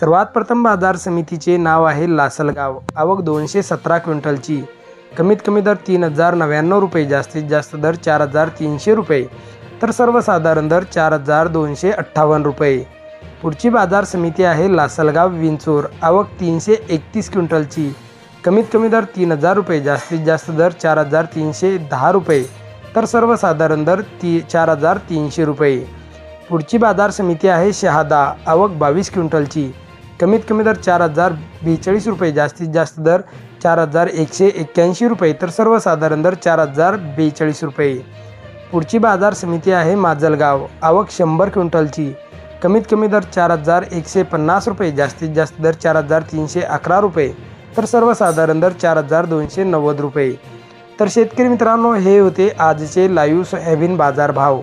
सर्वात प्रथम बाजार समितीचे नाव आहे लासलगाव. आवक दोनशे सतरा क्विंटलची. कमीत कमी दर तीन हजार नव्याण्णव रुपये जास्तीत जास्त दर चार हजार तीनशे रुपये तर सर्वसाधारण दर चार हजार दोनशे अठ्ठावन्न रुपये. पुढची बाजार समिती आहे लासलगाव विंचूर. आवक तीनशे एकतीस क्विंटलची. कमीत कमी दर तीन हजार रुपये जास्तीत जास्त दर चार हजार तीनशे दहा रुपये तर सर्वसाधारण दर ती चार हजार तीनशे रुपये. पुढची बाजार समिती आहे शहादा. आवक बावीस क्विंटलची. कमीत कमी दर चार हजार बेचाळीस रुपये जास्तीत जास्त दर चार हजार एकशे एक्क्याऐंशी रुपये तर सर्वसाधारण दर चार हजार बेचाळीस रुपये. पुढची बाजार समिती आहे माजलगाव. आवक शंभर क्विंटलची. कमीत कमी दर चार हजार एकशे पन्नास रुपये जास्तीत जास्त दर चार हजार तीनशे अकरा रुपये तर सर्वसाधारण दर चार हजार दोनशे नव्वद रुपये. तर शेतकरी मित्रांनो हे होते आजचे लाईव्ह सोयाबीन बाजारभाव.